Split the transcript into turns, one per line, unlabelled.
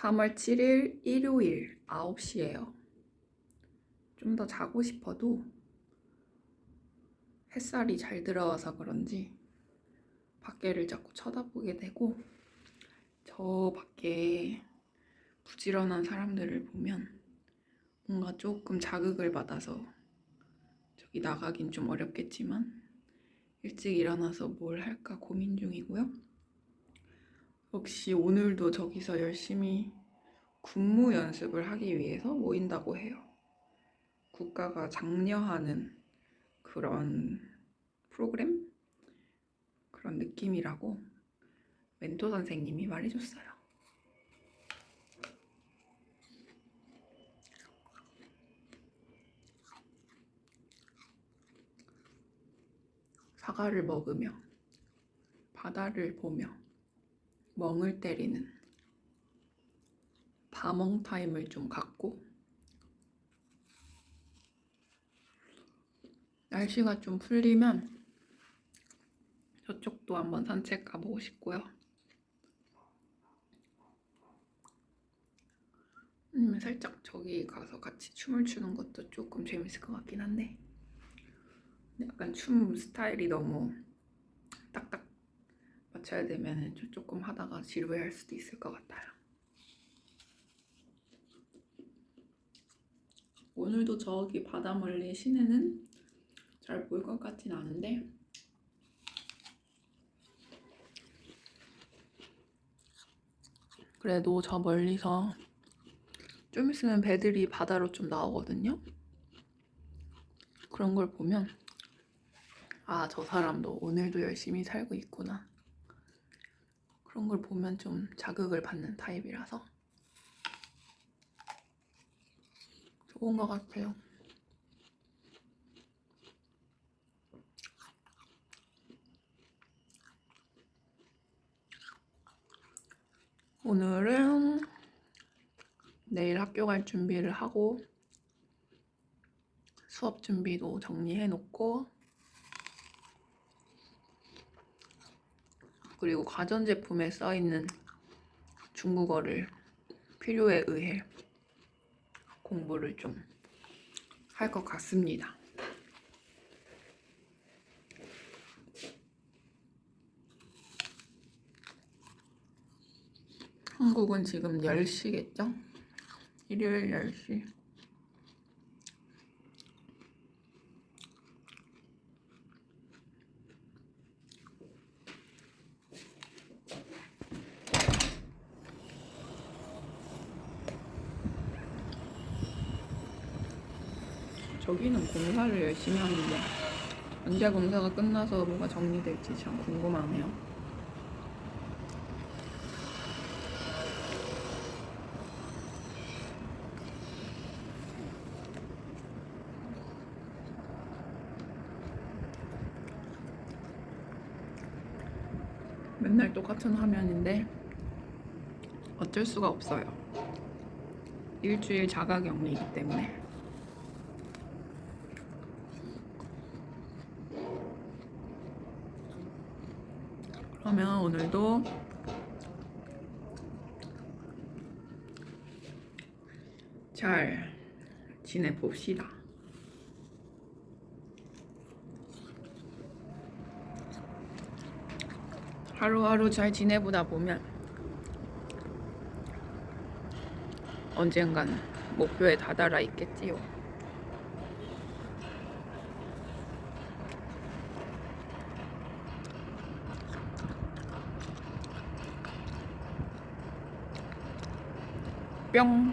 3월 7일 일요일 9시예요. 좀 더 자고 싶어도 햇살이 잘 들어와서 그런지 밖에를 자꾸 쳐다보게 되고 저 밖에 부지런한 사람들을 보면 뭔가 조금 자극을 받아서 저기 나가긴 좀 어렵겠지만 일찍 일어나서 뭘 할까 고민 중이고요. 역시 오늘도 저기서 열심히 군무 연습을 하기 위해서 모인다고 해요. 국가가 장려하는 그런 프로그램? 그런 느낌이라고 멘토 선생님이 말해줬어요. 사과를 먹으며 바다를 보며 멍을 때리는 바멍 타임을 좀 갖고 날씨가 좀 풀리면 저쪽도 한번 산책 가보고 싶고요. 아니면 살짝 저기 가서 같이 춤을 추는 것도 조금 재밌을 것 같긴 한데 약간 춤 스타일이 너무 딱딱 맞춰야 되면 조금 하다가 지루해할 수도 있을 것 같아요. 오늘도 저기 바다 멀리 시내는 잘 보일 것 같진 않은데 그래도 저 멀리서 좀 있으면 배들이 바다로 좀 나오거든요. 그런 걸 보면 아, 저 사람도 오늘도 열심히 살고 있구나. 그런 걸 보면 좀 자극을 받는 타입이라서 좋은 것 같아요. 오늘은 내일 학교 갈 준비를 하고 수업 준비도 정리해 놓고 그리고 가전 제품에 써 있는 중국어를 필요에 의해 공부를 좀 할 것 같습니다. 한국은 지금 10시겠죠? 일요일 10시. 저기는 공사를 열심히 하는데 언제 공사가 끝나서 뭐가 정리될지 참 궁금하네요. 맨날 똑같은 화면인데 어쩔 수가 없어요. 일주일 자가 격리이기 때문에. 그러면 오늘도 잘 지내봅시다. 하루하루 잘 지내보다 보면 언젠간 목표에 다다라 있겠지요. 뿅.